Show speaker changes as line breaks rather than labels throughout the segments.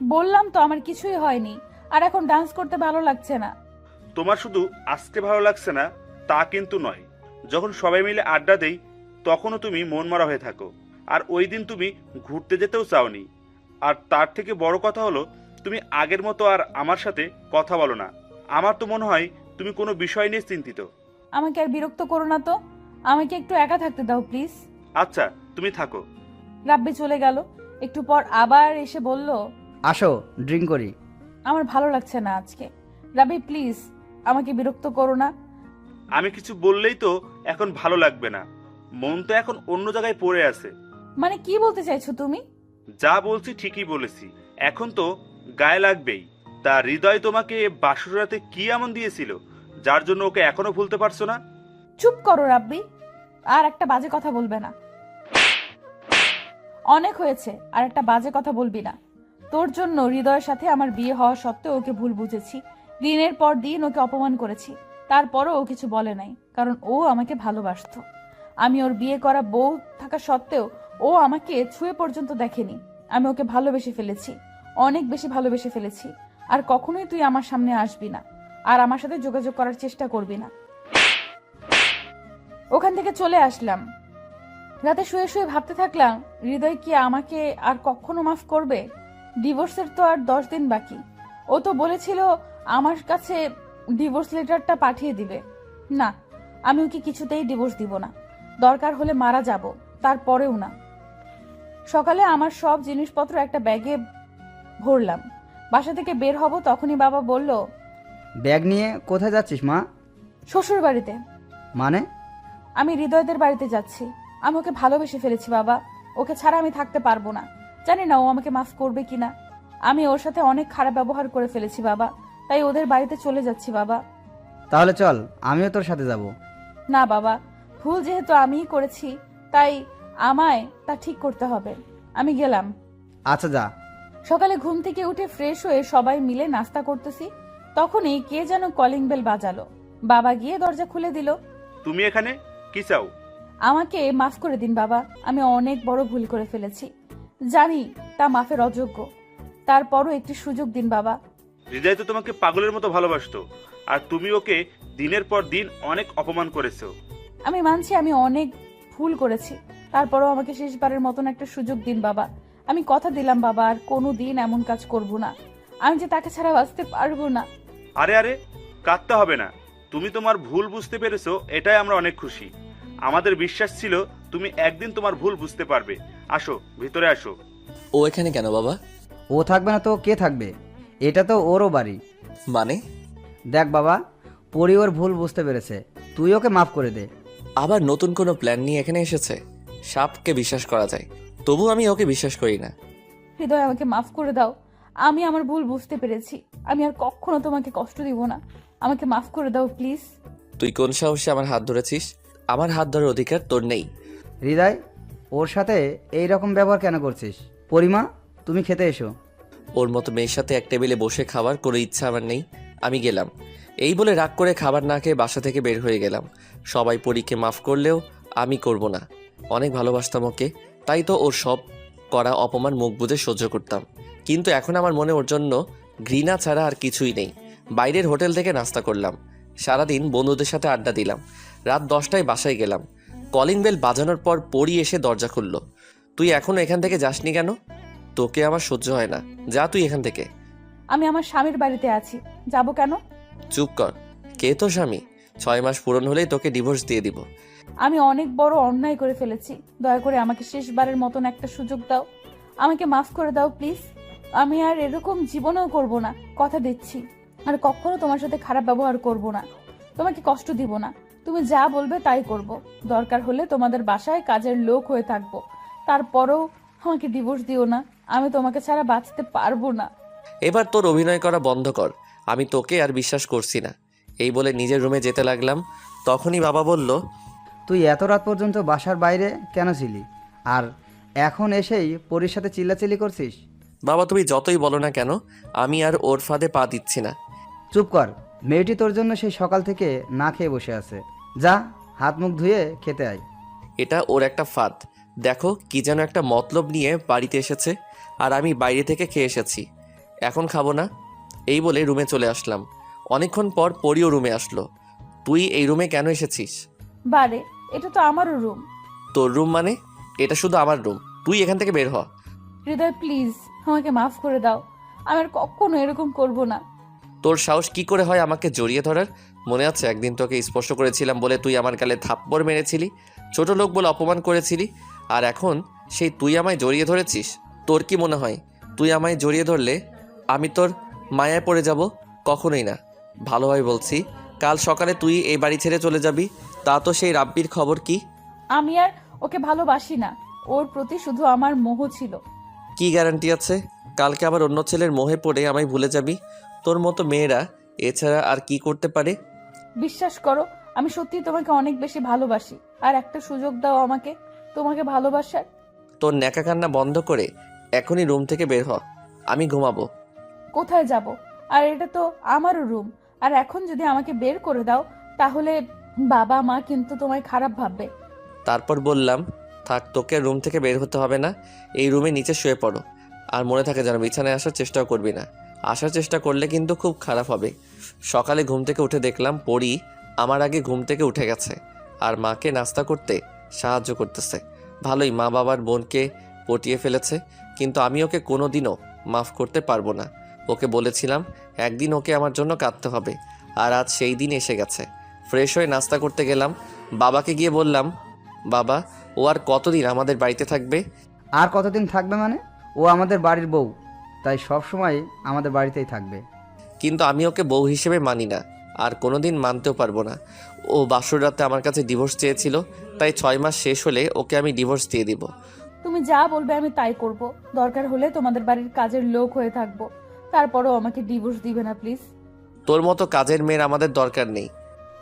বললাম তো আমার কিছুই হয়নি আর এখন ডান্স করতে ভালো লাগছে না।
তোমার শুধু আজকে ভালো লাগছে না তা কিন্তু নয়। যখন সবাই মিলে আড্ডা দেই তখনও তুমি মন মারা হয়ে থাকো। আর ওই দিন তুমি ঘুরতে যেতেও চাওনি। আর তার থেকে বড় কথা হলো তুমি আগের মতো আর আমার সাথে কথা বলো না। আমার তো মনে হয় তুমি কোনো বিষয় নিয়ে চিন্তিত।
আমাকে আর বিরক্ত করো না তো। আমাকে একটু একা থাকতে দাও প্লিজ।
আচ্ছা তুমি থাকো।
রাব্বি চলে গেল। একটু পর আবার এসে বলল
আসো ড্রিঙ্ক করি।
আমার ভালো লাগছে না আজকে। রাব্বি প্লিজ আমাকে বিরক্ত করো না।
আমি কিছু বললেই তো এখন ভালো লাগবে না। মন তো এখন অন্য জায়গায় পড়ে আছে।
মানে কি বলতে চাইছো তুমি?
যা বলছি ঠিকই বলেছি। এখন তো গায়ে লাগবেই। তা হৃদয় তোমাকে বাসুরাতে কি এমন দিয়েছিল যার জন্য ওকে এখনও ভুলতে পারছ না?
চুপ করো রাব্বি। আর একটা বাজে কথা বলবে না। অনেক হয়েছে, আর একটা বাজে কথা বলবি না। তোর জন্য হৃদয়ের সাথে আমার বিয়ে হওয়া সত্ত্বেও ওকে ভুল বুঝেছি। দিনের পর দিন ওকে অপমান করেছি। তারপরও ও কিছু বলে নাই, কারণ ও আমাকে ভালোবাসতো। আমি ওর বিয়ে করা বউ থাকা সত্ত্বেও ও আমাকে ছুঁয়ে পর্যন্ত দেখেনি। আমি ওকে ভালোবেসে ফেলেছি, অনেক বেশি ভালোবেসে ফেলেছি। আর কখনোই তুই আমার সামনে আসবি না, আর আমার সাথে যোগাযোগ করার চেষ্টা করবি না। ওখান থেকে চলে আসলাম। রাতে শুয়ে শুয়ে ভাবতে থাকলাম হৃদয় কি আমাকে আর কখনো মাফ করবে? ডিভোর্সের তো আর দশ দিন বাকি। ও তো বলেছিল আমার কাছে ডিভোর্স লেটারটা পাঠিয়ে দিবে। না আমি ওকে কিছুতেই ডিভোর্স দিব না। দরকার হলে মারা যাব তারপরেও না। সকালে আমার সব জিনিসপত্র একটা ব্যাগে ভরলাম। বাসা থেকে বের হব তখনই বাবা বলল
ব্যাগ নিয়ে কোথায় যাচ্ছিস মা?
শ্বশুর বাড়িতে
মানে?
আমি হৃদয়দের বাড়িতে যাচ্ছি। আমি ওকে ভালোবেসে ফেলেছি বাবা। ওকে ছাড়া আমি থাকতে পারব না। জানি না ও আমাকে মাফ করবে কিনা। আমি ওর সাথে অনেক খারাপ ব্যবহার করে ফেলেছি বাবা। তাই ওদের বাড়িতে চলে যাচ্ছি বাবা।
তাহলে চল আমিও তোর সাথে যাব।
না বাবা। ভুল যেহেতু আমিই করেছি তাই আমায় তা ঠিক করতে হবে। আমি গেলাম।
আচ্ছা যা।
সকালে ঘুম থেকে উঠে ফ্রেশ হয়ে সবাই মিলে নাস্তা করতেছি। তখনই কে যেন কলিং বেল বাজালো। বাবা গিয়ে দরজা খুলে দিল।
তুমি এখানে? কি চাও?
আমাকে মাফ করে দিন বাবা আমি অনেক বড় ভুল করে ফেলেছি। জানি তা মাফের অযোগ্য। তারপরও একটি সুযোগ দিন বাবা।
হৃদয় তো তোমাকে পাগলের মতো ভালোবাসতো আর তুমি ওকে দিনের পর দিন অনেক অপমান করেছ।
আমি মানছি আমি অনেক ভুল করেছি তারপরও আমাকে শেষবারের মতন একটা সুযোগ দিন বাবা। আমি কথা দিলাম বাবা আর কোনো দিন এমন কাজ করব না। আমি যে তাকে ছাড়া বাঁচতে পারব না।
আরে আরে কাঁদতে হবে না। তুমি তোমার ভুল বুঝতে পেরেছ এটাই আমরা অনেক খুশি। আমাদের বিশ্বাস ছিল তুমি একদিন তোমার ভুল বুঝতে পারবে। আসো ভিতরে আসো।
ও এখানে কেন বাবা?
ও থাকবে না তো কে থাকবে? এটা তো ওরও বাড়ি।
মানে?
দেখ বাবা পরি ওর ভুল বুঝতে পেরেছে। তুই ওকে মাফ করে দে।
আবার নতুন কোনো প্ল্যান নিয়ে এখানে এসেছে? সাপকে বিশ্বাস করা যায়। তবু আমি ওকে বিশ্বাস করি না।
হৃদয় আমাকে মাফ করে দাও। আমি আমার ভুল বুঝতে পেরেছি। আমি আর কখনো তোমাকে কষ্ট দিব না। আমাকে মাফ করে দাও প্লিজ।
তুই কোন সাহসে আমার হাত ধরেছিস? আমার হাত ধরার অধিকার তোর নেই।
হৃদয় ওর সাথে এই রকম ব্যবহার কেন করছিস? পরিমা তুমি খেতে এসো।
ওর মতো মেয়ের সাথে এক টেবিলে বসে খাওয়ার কোনো ইচ্ছা আমার নেই। আমি গেলাম। এই বলে রাগ করে খাবার না খেয়ে বাসা থেকে বের হয়ে গেলাম। সবাই পরীকে মাফ করলেও আমি করব না। অনেক ভালোবাসতাম ওকে। তাই তো ওর সব করা অপমান মুখ বুঝে সহ্য করতাম। কিন্তু এখন আমার মনে ওর জন্য ঘৃণা ছাড়া আর কিছুই নেই। বাইরের হোটেল থেকে নাস্তা করলাম। সারাদিন বন্ধুদের সাথে আড্ডা দিলাম। রাত দশটায় বাসায় গেলাম। কলিং বেল বাজানোর পর পড়ি এসে দরজা খুললো। তুই এখনও এখান থেকে যাসনি কেন? তোকে আমার সহ্য হয় না। যা তুই এখান থেকে।
আমি আমার স্বামীর বাড়িতে আছি। যাব কেন?
চুপ কর। কে তো স্বামী? ছয় মাস পূরণ হলেই তোকে ডিভোর্স দিয়ে দিব।
আমি অনেক বড় অন্যায় করে ফেলেছি। দয়া করে আমাকে শেষবারের মতন একটা সুযোগ দাও। আমাকে মাফ করে দাও প্লিজ। আমি আর এরকম জীবনেও করব না। কথা দিচ্ছি। আর কখনো তোমার সাথে খারাপ ব্যবহার করব না। তোমাকে কষ্ট দিব না। তুমি যা বলবে তাই করব। দরকার হলে তোমাদের বাসায় কাজের লোক হয়ে থাকব। তারপরেও আমাকে ডিভোর্স দিও না। আমি তোমাকে ছাড়া বাঁচতে পারব না।
এবার তোর অভিনয় করা বন্ধ কর। আমি তোকে আর বিশ্বাস করছি না। এই বলে নিজের রুমে যেতে লাগলাম। তখনই বাবা বলল
তুই এত রাত পর্যন্ত বাসার বাইরে কেন ছিলি? আর এখন এসেই পরির সাথে চিল্লাচিল্লি করছিস?
বাবা তুমি যতই বলো না কেন আমি আর ওর ফাঁদে পা দিচ্ছি না।
চুপ কর। মেয়েটি তোর জন্য সেই সকাল থেকে না খেয়ে বসে আছে। যা হাত মুখ ধুয়ে খেতে আয়।
এটা ওর একটা ফাঁদ। দেখো কি যেন একটা মতলব নিয়ে বাড়িতে এসেছে আর আমি বাইরে থেকে খেয়ে এসেছি। এখন খাব না? এই বলে রুমে চলে আসলাম। অনেকক্ষণ পর পরিও রুমে আসলো। তুই এই রুমে কেন এসেছিস?
বারে এটা তো আমারও রুম।
তোর রুম মানে? এটা শুধু আমার রুম। তুই এখান থেকে বের হ।
হৃদয় প্লিজ আমাকে মাফ করে দাও। আমি আর কখনো এরকম করব না।
তোর সাহস কি করে হয় আমাকে জড়িয়ে ধরার? মনে আছে? একদিন তোকে স্পর্শ করেছিলাম বলে তুই আমার গালে থাপ্পড় মেরেছিলি ছোট লোক বলে অপমান করেছিলি আর এখন সেই তুই আমায় জড়িয়ে ধরেছিস? তোর কি মনে হয়? তুই আমায় জড়িয়ে ধরলে আমি তোর মায়ায় পড়ে যাব কখনোই না। ভালোভাবে বলছি কাল সকালে তুই এই বাড়ি ছেড়ে চলে যাবি তা তো সেই রাব্বির খবর কি?
আমি আর ওকে ভালোবাসি না। ওর প্রতি শুধু আমার মোহ ছিল।
কি গ্যারান্টি আছে? কালকে আবার অন্য ছেলের মোহে পড়ে আমায় ভুলে যাবি? তোর মতো মেয়েরা এছাড়া আর কি করতে পারে?
বিশ্বাস করো আমি সত্যি তোমাকে অনেক বেশি ভালোবাসি। আর একটা সুযোগ দাও আমাকে তোমাকে ভালোবাসার।
তোর ন্যাকা কান্না বন্ধ করে এখনই রুম থেকে বের হ আমি ঘুমাবো।
কোথায় যাব? আর এটা তো আমারও রুম। আর এখন যদি আমাকে বের করে দাও তাহলে বাবা মা কিন্তু তোমায় খারাপ ভাববে।
তারপর বললাম থাক তোকে রুম থেকে বের হতে হবে না এই রুমে নিচে শুয়ে পড়ো। আর মনে থাকে যেন বিছানায় আসার চেষ্টাও করবি না। আসার চেষ্টা করলে কিন্তু খুব খারাপ হবে। সকালে ঘুম থেকে উঠে দেখলাম পরি আমার আগে ঘুম থেকে উঠে গেছে আর মাকে নাস্তা করতে সাহায্য করতেছে। ভালোই মা বাবার বোনকে পটিয়ে ফেলেছে, কিন্তু আমি ওকে কোনো দিনও মাফ করতে পারব না। ওকে বলেছিলাম, একদিন ওকে আমার জন্য কাঁদতে হবে। আর আজ সেই দিন এসে গেছে। ফ্রেশ হয়ে নাস্তা করতে গেলাম। বাবাকে গিয়ে বললাম, বাবা, ও আর কতদিন আমাদের বাড়িতে থাকবে?
আর কতদিন থাকবে মানে? ও আমাদের বাড়ির বউ, তাই সব সময় আমাদের বাড়িতেই থাকবে।
কিন্তু আমি ওকে বউ হিসেবে মানি না আর কোনো দিন মানতেও পারব না। ও বাসর রাতে আমার কাছে ডিভোর্স চেয়েছিল তাই ছয় মাস শেষ হলে ওকে আমি ডিভোর্স দিয়ে দিব।
তুমি যা বলবে আমি তাই করব। দরকার হলে তোমাদের বাড়ির কাজের লোক হয়ে থাকব। তারপরও আমাকে ডিভোর্স দিবে না প্লিজ
তোর মতো কাজের মেয়ের আমাদের দরকার নেই।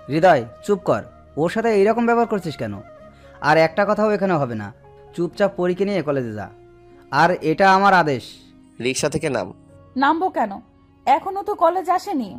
হৃদয় চুপ কর। ওর সাথে এইরকম ব্যবহার করছিস কেন? আর একটা কথাও এখানে হবে না। চুপচাপ পরীকে নিয়ে কলেজে যা। আর এটা আমার আদেশ।
রিক্সা থেকে নাম।
নামবো কেন? এখনও তো কলেজ আসেনি।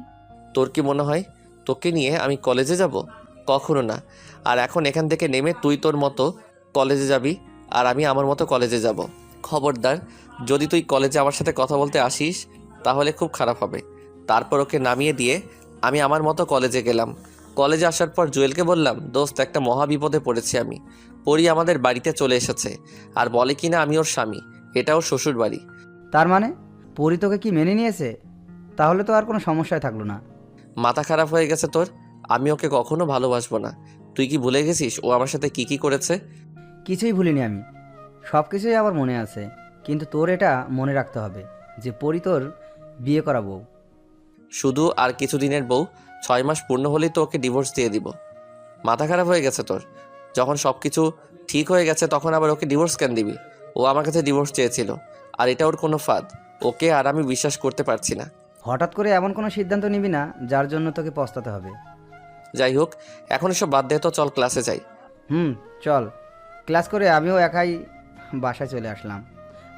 তোর কি মনে হয়? তোকে নিয়ে আমি কলেজে যাব? কখনো না। আর এখন এখান থেকে নেমে তুই তোর মতো কলেজে যাবি আর আমি আমার মতো কলেজে যাব। খবরদার যদি তুই কলেজে আমার সাথে কথা বলতে আসিস তাহলে খুব খারাপ হবে। তারপর ওকে নামিয়ে দিয়ে আমি আমার মতো কলেজে গেলাম। কলেজে আসার পর জুয়েলকে বললাম দোস্ত একটা মহা বিপদে পড়েছি আমি। পরি আমাদের বাড়িতে চলে এসেছে। আর বলে কিনা আমি ওর স্বামী এটা ওর শ্বশুর বাড়ি
তার মানে? পরি তোকে কি মেনে নিয়েছে? তাহলে তো আর কোনো সমস্যায় থাকল না।
মাথা খারাপ হয়ে গেছে তোর? আমি ওকে কখনো ভালোবাসবো না। তুই কি ভুলে গেছিস ও আমার সাথে কি কি করেছে?
কিছুই ভুলিনি আমি। সব কিছুই আবার মনে আছে কিন্তু তোর এটা মনে রাখতে হবে যে পরি তোর বিয়ে করা বউ।
শুধু আর কিছুদিনের বউ ছয় মাস পূর্ণ হলেই তো ওকে ডিভোর্স দিয়ে দিব। মাথা খারাপ হয়ে গেছে তোর? যখন সব কিছু ঠিক হয়ে গেছে তখন আবার ওকে ডিভোর্স কেন দিবি? ও আমার কাছে ডিভোর্স চেয়েছিল। আর এটা ওর কোনো ফাঁদ। ওকে আর আমি বিশ্বাস করতে পারছি না।
হঠাৎ করে এমন কোনো সিদ্ধান্ত নিবি না যার জন্য তোকে পস্তাতে হবে।
যাই হোক এখন এসব বাদ দিয়ে তো চল ক্লাসে যাই।
হুম চল। ক্লাস করে আমিও একাই বাসায় চলে আসলাম।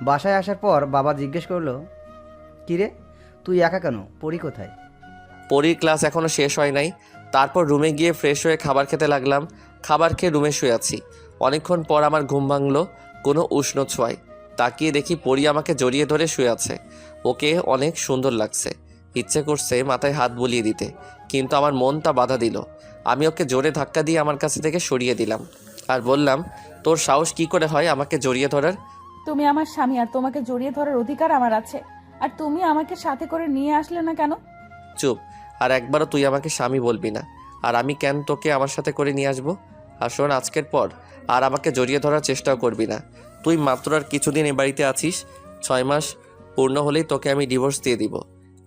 বাসায় আসার পর বাবা জিজ্ঞেস করল কিরে তুই একা কেন? পড়ি কোথায়?
পরীর ক্লাস এখনও শেষ হয় নাই। তারপর রুমে গিয়ে ফ্রেশ হয়ে খাবার খেতে লাগলাম। খাবার খেয়ে রুমে শুয়ে আছি। অনেকক্ষণ পর আমার ঘুম ভাঙলো কোনো উষ্ণ ছোঁয়ায়। তাকিয়ে দেখি পরি আমাকে জড়িয়ে ধরে শুয়ে আছে। ওকে অনেক সুন্দর লাগছে। ইচ্ছে করছে মাথায় হাত বুলিয়ে দিতে কিন্তু আমার মন তা বাধা দিল। আমি ওকে জোরে ধাক্কা দিয়ে আমার কাছে থেকে সরিয়ে দিলাম আর বললাম তোর সাহস কি করে হয় আমাকে জড়িয়ে ধরার?
তুমি আমার স্বামী আর তোমাকে জড়িয়ে ধরার অধিকার আমার আছে। আর তুমি আমাকে সাথে করে নিয়ে আসলে না কেন?
চুপ আর একবারও তুই আমাকে স্বামী বলবি না। আর আমি কেন তোকে আমার সাথে করে নিয়ে আসব? আর শোন আজকের পর আর আমাকে জড়িয়ে ধরার চেষ্টাও করবি না। তুই মাত্র আর কিছুদিন এ বাড়িতে আছিস ছয় মাস পূর্ণ হলেই তোকে আমি ডিভোর্স দিয়ে দিব।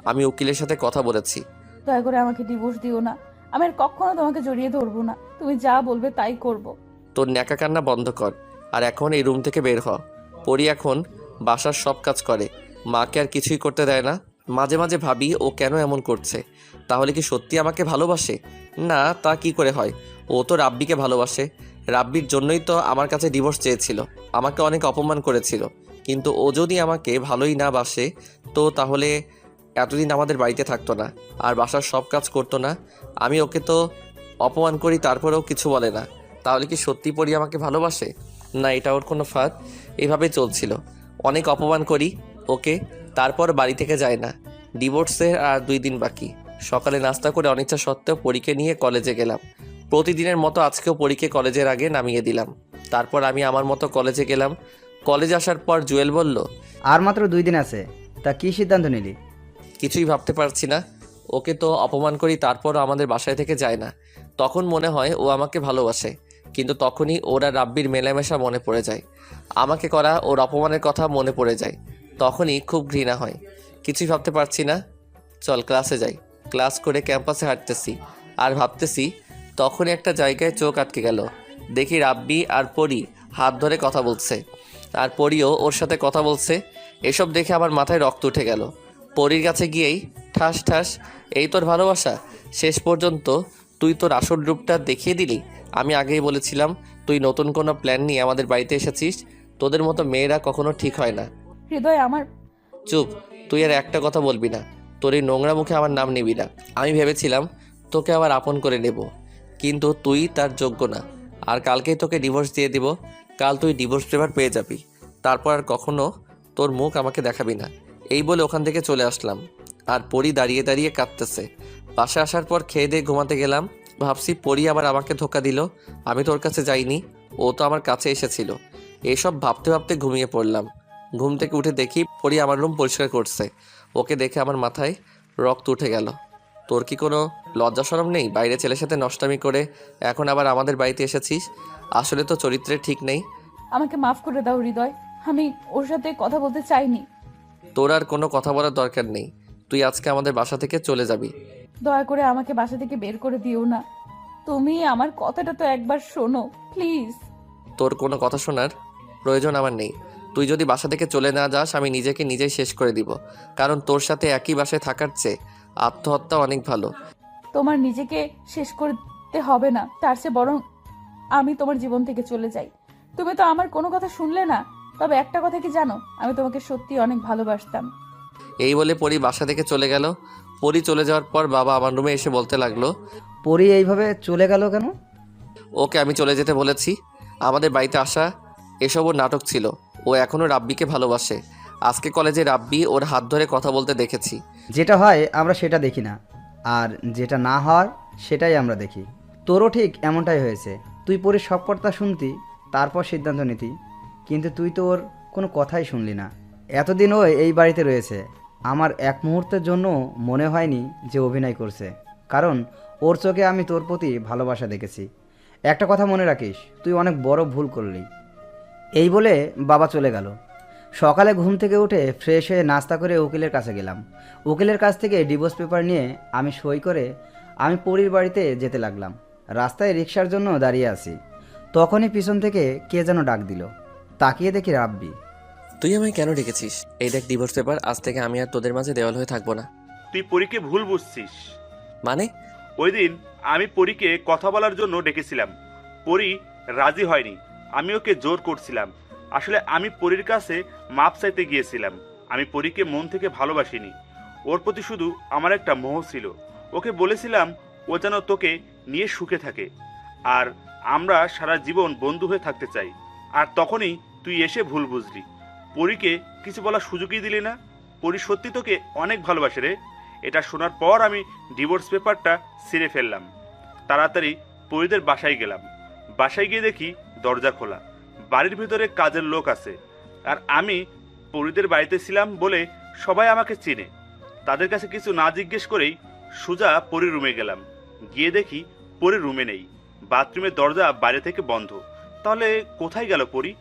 আমি উকিলের সাথে কথা বলেছি।
দয়া করে আমাকে ডিভোর্স দিও না। আমি আর কখনো তোমাকে জড়িয়ে ধরবো না। তুমি যা বলবে তাই করব।
তোর ন্যাকা কান্না বন্ধ কর। আর এখন এই রুম থেকে বের হ। পরি এখন বাসার সব কাজ করে। মাকে আর কিছুই করতে দেয় না। মাঝে মাঝে ভাবি ও কেন এমন করছে? তাহলে কি সত্যি আমাকে ভালোবাসে? না তা কি করে হয়? ও তো রাব্বিকে ভালোবাসে। রাব্বির জন্যই তো আমার কাছে ডিভোর্স চেয়েছিল। আমাকে অনেক অপমান করেছিল। কিন্তু ও যদি আমাকে ভালোই না বাসে, তো তাহলে এতদিন আমাদের বাড়িতে থাকতো না আর বাসার সব কাজ করতো না। আমি ওকে তো অপমান করি, তারপরেও কিছু বলে না। তাহলে কি সত্যি পরি আমাকে ভালোবাসে? না, এটা ওর কোনো ফাঁদ। এভাবে চলছিল। অনেক অপমান করি ওকে, তারপর বাড়ি থেকে যায় না। ডিভোর্সের আর দুই দিন বাকি। সকালে নাস্তা করে অনিচ্ছা সত্ত্বেও পরীকে নিয়ে কলেজে গেলাম। প্রতিদিনের মতো আজকেও পরীকে কলেজের আগে নামিয়ে দিলাম। তারপর আমি আমার মতো কলেজে গেলাম। কলেজ আসার পর জুয়েল বলল
আর মাত্র দুই দিন আছে তা কি সিদ্ধান্ত নিলি?
কিছুই ভাবতে পারছি না। ওকে তো অপমান করি তারপরও আমাদের বাসায় থেকে যায় না। তখন মনে হয় ও আমাকে ভালোবাসে কিন্তু তখনই ওরা রাব্বির মেলামেশা মনে পড়ে যায়। আমাকে করা ওর অপমানের কথা মনে পড়ে যায় তখনই খুব ঘৃণা হয়। কিছুই ভাবতে পারছি না। চল ক্লাসে যাই। ক্লাস করে ক্যাম্পাসে হাঁটতেছি আর ভাবতেছি তখনই একটা জায়গায় চোখ আটকে গেল। দেখি রাব্বি আর পরি হাত ধরে কথা বলছে। আর পরিও ওর সাথে কথা বলছে। এসব দেখে আমার মাথায় রক্ত উঠে গেল। পরীর কাছে গিয়েই ঠাস ঠাস এই তোর ভালোবাসা? শেষ পর্যন্ত তুই তোর আসল রূপটা দেখিয়ে দিলি। আমি আগেই বলেছিলাম তুই নতুন কোনো প্ল্যান নিয়ে আমাদের বাড়িতে এসেছিস। তোদের মতো মেয়েরা কখনো ঠিক হয় না।
হৃদয় আমার
চুপ তুই আর একটা কথা বলবি না। তোর এই নোংরা মুখে আমার নাম নিবি না। আমি ভেবেছিলাম তোকে আবার আপন করে নেব। কিন্তু তুই তার যোগ্য না। আর কালকেই তোকে ডিভোর্স দিয়ে দিব। কাল তুই ডিভোর্স পেপার পেয়ে যাবি। তারপর আর কখনো তোর মুখ আমাকে দেখাবি না। এই বলে ওখান থেকে চলে আসলাম। আর পরি দাঁড়িয়ে দাঁড়িয়ে কাঁদতেছে। বাসা আসার পর খেয়ে দিয়ে ঘুমাতে গেলাম। ভাবছি পরি আবার আমাকে ধোকা দিল। আমি তোর কাছে যাইনি। ও তো আমার কাছে এসেছিল। এসব ভাবতে ভাবতে ঘুমিয়ে পড়লাম। ঘুম থেকে উঠে দেখি পরি আমার রুম পরিষ্কার করছে। ওকে দেখে আমার মাথায় রক্ত উঠে গেল। তোর কি কোনো লজ্জা সরম নেই? বাইরে ছেলের সাথে নষ্টামি করে এখন আবার আমাদের বাড়িতে এসেছিস? আসলে তো চরিত্রে ঠিক নেই।
আমাকে মাফ করে দাও হৃদয়। আমি ওর সাথে কথা বলতে চাইনি।
তোর আর কোনো কথা বলার দরকার নেই। তুই আজকে আমাদের বাসা থেকে চলে যাবি।
দয়া করে আমাকে বাসা থেকে বের করে দিও না। তুমি আমার কথাটা তো একবার শোনো প্লিজ।
তোর কোনো কথা শোনার প্রয়োজন আমার নেই। তুই যদি বাসা থেকে চলে না যাস আমি নিজেকে নিজেই শেষ করে দিব। কারণ তোর সাথে একই বাসায় থাকার চেয়ে আত্মহত্যা অনেক ভালো।
তোমার নিজেকে শেষ করতে হবে না তার চেয়ে বরং আমি তোমার জীবন থেকে চলে যাই। তুমি তো আমার কোনো কথা শুনলে না তবে একটা কথা কি জানো? আমি তোমাকে সত্যি অনেক ভালোবাসতাম।
এই বলে পরি বাসা থেকে চলে গেল। পরি চলে যাওয়ার পর বাবা আমার রুমে এসে বলতে লাগল
পরি এইভাবে চলে গেল কেন?
ওকে আমি চলে যেতে বলেছি। আমাদের বাড়িতে আসা এসবও নাটক ছিল। ও এখনও রাব্বিকে ভালোবাসে। আজকে কলেজে রাব্বি ওর হাত ধরে কথা বলতে দেখেছি।
যেটা হয়, আমরা সেটা দেখি না। আর যেটা না হয়, সেটাই আমরা দেখি। তোরও ঠিক এমনটাই হয়েছে। তুই পরে সব কথা শুনতি, তারপর সিদ্ধান্ত নিতি। কিন্তু তুই তো ওর কোনো কথাই শুনলি না। এতদিন ও এই বাড়িতে রয়েছে। আমার এক মুহূর্তের জন্য মনে হয়নি যে অভিনয় করছে। কারণ ওর চোখে আমি তোর প্রতি ভালোবাসা দেখেছি। একটা কথা মনে রাখিস, তুই অনেক বড় ভুল করলি। এই বলে বাবা চলে গেল। সকালে ঘুম থেকে উঠে ফ্রেশ হয়ে নাস্তা করে উকিলের কাছে গেলাম। উকিলের কাছ থেকে ডিভোর্স পেপার নিয়ে আমি সই করে আমি পরীর বাড়িতে যেতে লাগলাম। রাস্তায় রিক্সার জন্য দাঁড়িয়ে আছি। তখনই পিছন থেকে কে যেন ডাক দিল। তাকিয়ে দেখি রাব্বি।
তুই আমায় কেন ডেকেছিস? এই দেখ ডিভোর্স পেপার আজ থেকে আমি আর তোদের মাঝে দেওয়াল হয়ে থাকব না।
তুই পরীকে ভুল বুঝছিস।
মানে?
ওই দিন আমি পরীকে কথা বলার জন্য ডেকেছিলাম। পরী রাজি হয়নি। আমি ওকে জোর করছিলাম। আসলে আমি পরীর কাছে মাপ চাইতে গিয়েছিলাম। আমি পরীকে মন থেকে ভালোবাসিনি। ওর প্রতি শুধু আমার একটা মোহ ছিল। ওকে বলেছিলাম, ও যেন তোকে নিয়ে সুখে থাকে। আর আমরা সারা জীবন বন্ধু হয়ে থাকতে চাই। আর তখনই তুই এসে ভুল বুঝলি। পরীকে কিছু বলার সুযোগই দিলি না। পরী সত্যি তোকে অনেক ভালোবাসে রে। এটা শোনার পর আমি ডিভোর্স পেপারটা ছিঁড়ে ফেললাম। তাড়াতাড়ি পরিদের বাসায় গেলাম। বাসায় গিয়ে দেখি দরজা খোলা। বাড়ির ভিতরে কাজের লোক আছে। আর আমি পরিদের বাড়িতে ছিলাম বলে সবাই আমাকে চিনে। তাদের কাছে কিছু না জিজ্ঞেস করেই সোজা পরির রুমে গেলাম। গিয়ে দেখি পরির রুমে নেই। বাথরুমের দরজা বাইরে থেকে বন্ধ। তাহলে কোথায় গেল পরি?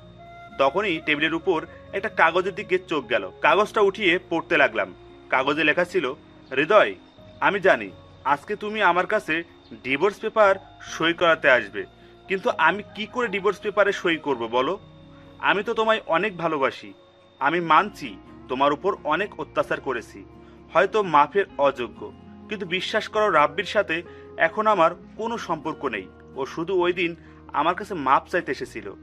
তখনই টেবিলের উপর একটা কাগজের দিকে চোখ গেল। কাগজটা উঠিয়ে পড়তে লাগলাম। কাগজে লেখা ছিল, হৃদয়, আমি জানি, আজকে তুমি আমার কাছে ডিভোর্স পেপার সই করাতে আসবে। কিন্তু আমি কি করে ডিভোর্স পেপারে সই করব বলো? আমি তো তোমায় অনেক ভালোবাসি। আমি মানছি তোমার উপর অনেক অত্যাচার করেছি। হয়তো মাফের অযোগ্য। কিন্তু বিশ্বাস করো রাব্বির সাথে এখন আমার কোনো সম্পর্ক নেই। ও শুধু ওই দিন আমার কাছে মাপ চাইতে এসেছিল।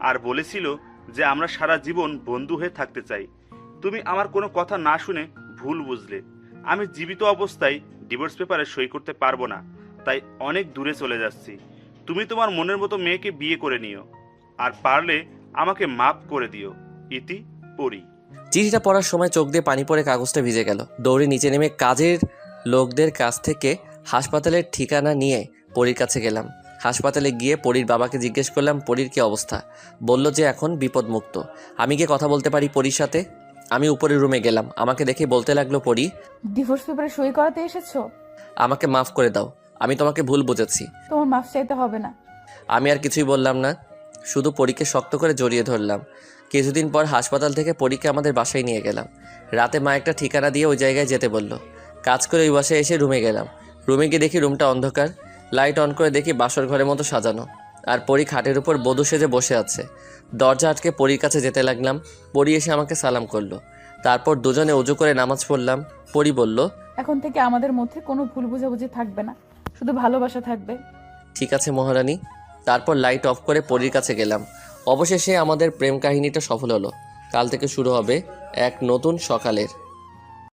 আর বলেছিল যে আমরা সারা জীবন বন্ধু হয়ে থাকতে চাই। তুমি আমার কোনো কথা না শুনে ভুল বুঝলে। আমি জীবিত অবস্থায় ডিভোর্স পেপারে সই করতে পারব না। তাই অনেক দূরে চলে যাচ্ছি। তুমি তোমার মনের মতো মেয়েকে বিয়ে করে নিও আর পারলে আমাকে মাফ করে দিও। ইতি পড়ি।
চিঠিটা পড়ার সময় চোখ দিয়ে পানি পড়ে কাগজটা ভিজে গেল। দৌড়ে নিচে নেমে কাজের লোকদের কাছ থেকে হাসপাতালের ঠিকানা নিয়ে পরীর কাছে গেলাম। হাসপাতালে গিয়ে পরীর বাবাকে জিজ্ঞেস করলাম পরীর কি অবস্থা? বলল যে এখন বিপদমুক্ত। আমি গিয়ে কথা বলতে পারি পরীর সাথে? আমি উপরের রুমে গেলাম। আমাকে দেখে বলতে লাগল পরী
ডিভোর্স পেপারে সই করাতে এসেছ?
আমাকে মাফ করে দাও। আমি তোমাকে ভুল বুঝেছি।
তোমার মাফ চাইতে হবে না।
আমি আর কিছুই বললাম না। শুধু পরীকে শক্ত করে জড়িয়ে ধরলাম। কিছুদিন পর হাসপাতাল থেকে পরীকে আমাদের বাসায় নিয়ে গেলাম। রাতে মা একটা ঠিকানা দিয়ে ওই জায়গায় যেতে বলল। কাজ করে ওই বাসায় এসে রুমে গেলাম। রুমে গিয়ে দেখি রুমটা অন্ধকার। লাইট অন করে দেখি বাসর ঘরের মতো সাজানো। আর পরী খাটের উপর বধূ সেজে বসে আছে। দরজা আটকে পরীর কাছে যেতে লাগলাম। পরী এসে আমাকে সালাম করল। তারপর দুজনে উজু করে নামাজ পড়লাম। পরী বলল
এখন থেকে আমাদের মধ্যে কোনো ভুল বোঝাবুঝি থাকবে না। শুধু ভালোবাসা থাকবে।
ঠিক আছে মহারানী, তারপর লাইট অফ করে পরীর কাছে গেলাম। অবশেষে আমাদের প্রেম কাহিনীটা সফল হলো। কাল থেকে শুরু হবে এক নতুন সকালের।